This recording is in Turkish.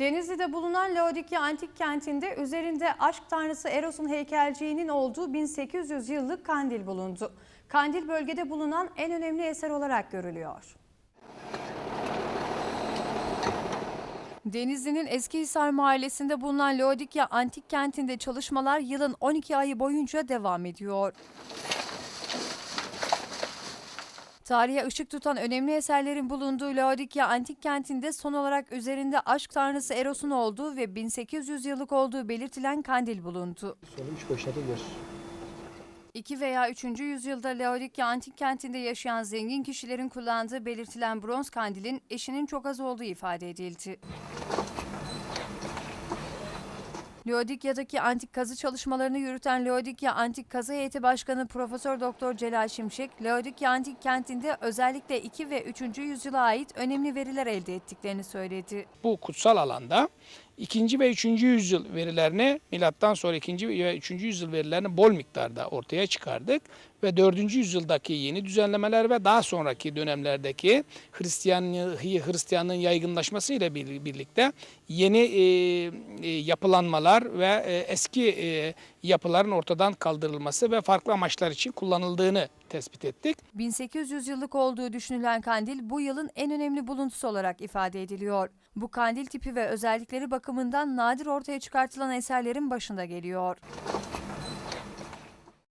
Denizli'de bulunan Laodikya Antik Kenti'nde üzerinde aşk tanrısı Eros'un heykelciğinin olduğu 1800 yıllık kandil bulundu. Kandil bölgede bulunan en önemli eser olarak görülüyor. Denizli'nin Eskihisar mahallesinde bulunan Laodikya Antik Kenti'nde çalışmalar yılın 12 ayı boyunca devam ediyor. Tarihe ışık tutan önemli eserlerin bulunduğu Laodikya Antik Kenti'nde son olarak üzerinde aşk tanrısı Eros'un olduğu ve 1800 yıllık olduğu belirtilen kandil bulundu. Sonra üç başladılar. 2 veya 3. yüzyılda Laodikya Antik Kenti'nde yaşayan zengin kişilerin kullandığı belirtilen bronz kandilin eşinin çok az olduğu ifade edildi. Laodikya'daki antik kazı çalışmalarını yürüten Laodikya Antik Kazı Heyeti Başkanı Profesör Doktor Celal Şimşek, Laodikya Antik Kenti'nde özellikle 2 ve 3. yüzyıla ait önemli veriler elde ettiklerini söyledi. bu kutsal alanda 2. ve 3. yüzyıl verilerini milattan sonra 2. ve 3. yüzyıl verilerini bol miktarda ortaya çıkardık ve 4. yüzyıldaki yeni düzenlemeler ve daha sonraki dönemlerdeki Hristiyanlığı Hristiyanlığın yaygınlaşması ile bir- birlikte yeni e, e, yapılanmalar ve e, eski e, yapıların ortadan kaldırılması ve farklı amaçlar için kullanıldığını tespit ettik. 1800 yıllık olduğu düşünülen kandil bu yılın en önemli buluntusu olarak ifade ediliyor. Bu kandil tipi ve özellikleri bakımından nadir ortaya çıkartılan eserlerin başında geliyor.